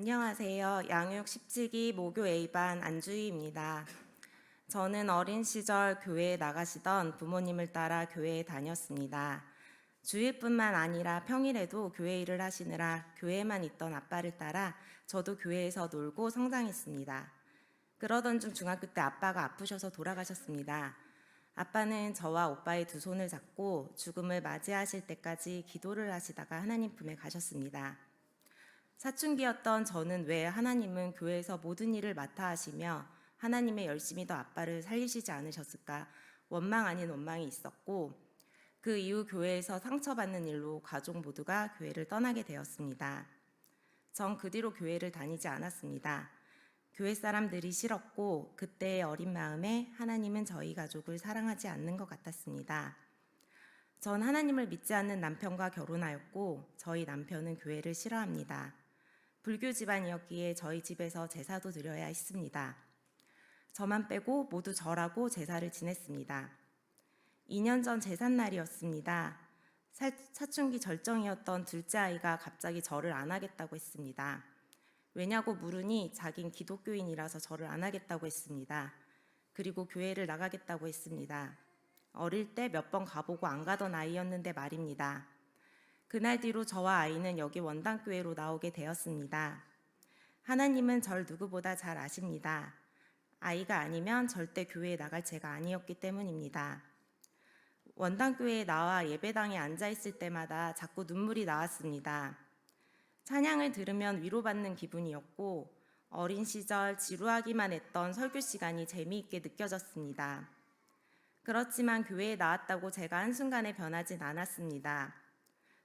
안녕하세요. 양육 17기 모교 A반 안주희입니다. 저는 어린 시절 교회에 나가시던 부모님을 따라 교회에 다녔습니다. 주일뿐만 아니라 평일에도 교회 일을 하시느라 교회에만 있던 아빠를 따라 저도 교회에서 놀고 성장했습니다. 그러던 중 중학교 때 아빠가 아프셔서 돌아가셨습니다. 아빠는 저와 오빠의 두 손을 잡고 죽음을 맞이하실 때까지 기도를 하시다가 하나님 품에 가셨습니다. 사춘기였던 저는 왜 하나님은 교회에서 모든 일을 맡아 하시며 하나님의 열심히 더 아빠를 살리시지 않으셨을까 원망 아닌 원망이 있었고 그 이후 교회에서 상처받는 일로 가족 모두가 교회를 떠나게 되었습니다. 전 그 뒤로 교회를 다니지 않았습니다. 교회 사람들이 싫었고 그때의 어린 마음에 하나님은 저희 가족을 사랑하지 않는 것 같았습니다. 전 하나님을 믿지 않는 남편과 결혼하였고 저희 남편은 교회를 싫어합니다. 불교 집안이었기에 저희 집에서 제사도 드려야 했습니다. 저만 빼고 모두 절하고 제사를 지냈습니다. 2년 전 제삿날이었습니다. 사- 사춘기 절정이었던 둘째 아이가 갑자기 절을 안 하겠다고 했습니다. 왜냐고 물으니 자긴 기독교인이라서 절을 안 하겠다고 했습니다. 그리고 교회를 나가겠다고 했습니다. 어릴 때 몇 번 가보고 안 가던 아이였는데 말입니다. 그날 뒤로 저와 아이는 여기 원당교회로 나오게 되었습니다. 하나님은 절 누구보다 잘 아십니다. 아이가 아니면 절대 교회에 나갈 제가 아니었기 때문입니다. 원당교회에 나와 예배당에 앉아 있을 때마다 자꾸 눈물이 나왔습니다. 찬양을 들으면 위로받는 기분이었고 어린 시절 지루하기만 했던 설교 시간이 재미있게 느껴졌습니다. 그렇지만 교회에 나왔다고 제가 한순간에 변하진 않았습니다.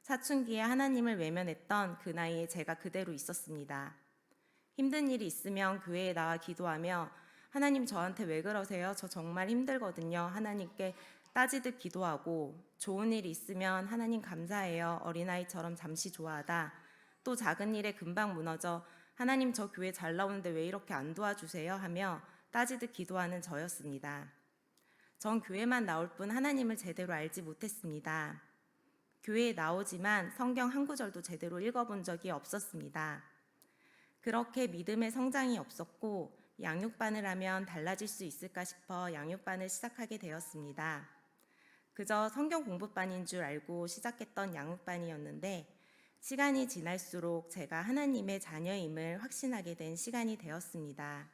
사춘기에 하나님을 외면했던 그 나이에 제가 그대로 있었습니다. 힘든 일이 있으면 교회에 나와 기도하며 하나님 저한테 왜 그러세요? 저 정말 힘들거든요. 하나님께 따지듯 기도하고 좋은 일이 있으면 하나님 감사해요. 어린아이처럼 잠시 좋아하다. 또 작은 일에 금방 무너져 하나님 저 교회 잘 나오는데 왜 이렇게 안 도와주세요? 하며 따지듯 기도하는 저였습니다. 전 교회만 나올 뿐 하나님을 제대로 알지 못했습니다. 교회에 나오지만 성경 한 구절도 제대로 읽어본 적이 없었습니다. 그렇게 믿음의 성장이 없었고 양육반을 하면 달라질 수 있을까 싶어 양육반을 시작하게 되었습니다. 그저 성경 공부반인 줄 알고 시작했던 양육반이었는데 시간이 지날수록 제가 하나님의 자녀임을 확신하게 된 시간이 되었습니다.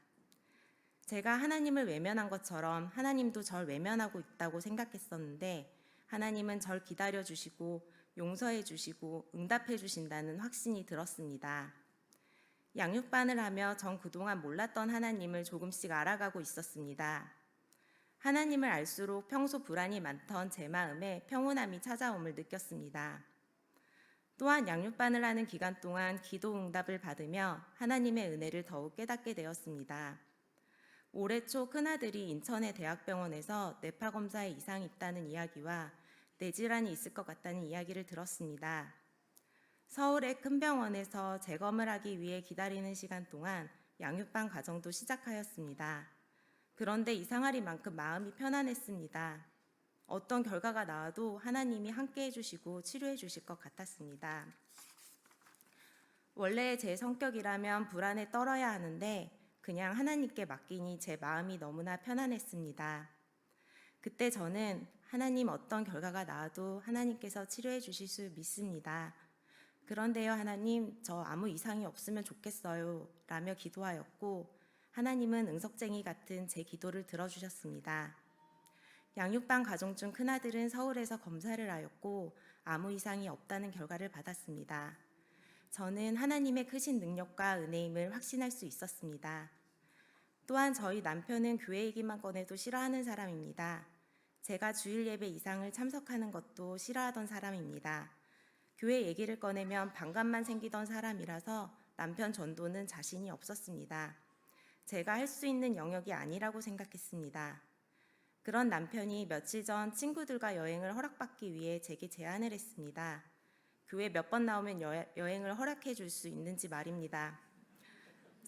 제가 하나님을 외면한 것처럼 하나님도 절 외면하고 있다고 생각했었는데 하나님은 절 기다려 주시고 용서해 주시고 응답해 주신다는 확신이 들었습니다. 양육반을 하며 전 그동안 몰랐던 하나님을 조금씩 알아가고 있었습니다. 하나님을 알수록 평소 불안이 많던 제 마음에 평온함이 찾아옴을 느꼈습니다. 또한 양육반을 하는 기간 동안 기도 응답을 받으며 하나님의 은혜를 더욱 깨닫게 되었습니다. 올해 초 큰아들이 인천의 대학병원에서 뇌파 검사에 이상이 있다는 이야기와 뇌질환이 있을 것 같다는 이야기를 들었습니다. 서울의 큰 병원에서 재검을 하기 위해 기다리는 시간 동안 양육반 과정도 시작하였습니다. 그런데 이상하리만큼 마음이 편안했습니다. 어떤 결과가 나와도 하나님이 함께 해주시고 치료해 주실 것 같았습니다. 원래 제 성격이라면 불안에 떨어야 하는데 그냥 하나님께 맡기니 제 마음이 너무나 편안했습니다. 그때 저는 하나님 어떤 결과가 나와도 하나님께서 치료해 주실 수 믿습니다. 그런데요, 하나님, 저 아무 이상이 없으면 좋겠어요. 라며 기도하였고, 하나님은 응석쟁이 같은 제 기도를 들어주셨습니다. 양육반 가정 중 큰아들은 서울에서 검사를 하였고, 아무 이상이 없다는 결과를 받았습니다. 저는 하나님의 크신 능력과 은혜임을 확신할 수 있었습니다. 또한 저희 남편은 교회 얘기만 꺼내도 싫어하는 사람입니다. 제가 주일 예배 이상을 참석하는 것도 싫어하던 사람입니다. 교회 얘기를 꺼내면 반감만 생기던 사람이라서 남편 전도는 자신이 없었습니다. 제가 할 수 있는 영역이 아니라고 생각했습니다. 그런 남편이 며칠 전 친구들과 여행을 허락받기 위해 제게 제안을 했습니다. 교회 몇 번 나오면 여, 여행을 허락해 줄 수 있는지 말입니다.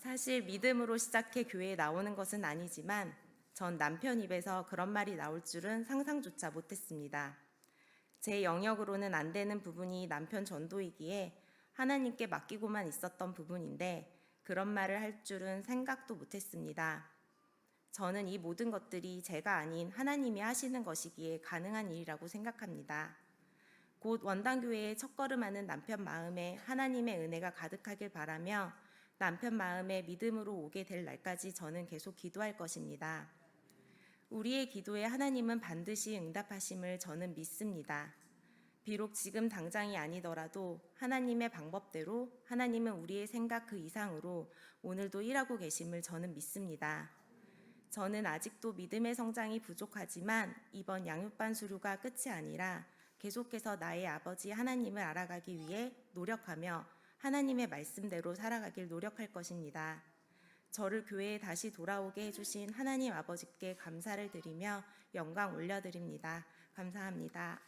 사실 믿음으로 시작해 교회에 나오는 것은 아니지만 전 남편 입에서 그런 말이 나올 줄은 상상조차 못했습니다. 제 영역으로는 안 되는 부분이 남편 전도이기에 하나님께 맡기고만 있었던 부분인데 그런 말을 할 줄은 생각도 못했습니다. 저는 이 모든 것들이 제가 아닌 하나님이 하시는 것이기에 가능한 일이라고 생각합니다. 곧 원당교회에 첫걸음하는 남편 마음에 하나님의 은혜가 가득하길 바라며 남편 마음에 믿음으로 오게 될 날까지 저는 계속 기도할 것입니다. 우리의 기도에 하나님은 반드시 응답하심을 저는 믿습니다. 비록 지금 당장이 아니더라도 하나님의 방법대로 하나님은 우리의 생각 그 이상으로 오늘도 일하고 계심을 저는 믿습니다. 저는 아직도 믿음의 성장이 부족하지만 이번 양육반 수료가 끝이 아니라 계속해서 나의 아버지 하나님을 알아가기 위해 노력하며 하나님의 말씀대로 살아가길 노력할 것입니다. 저를 교회에 다시 돌아오게 해주신 하나님 아버지께 감사를 드리며 영광 올려드립니다. 감사합니다.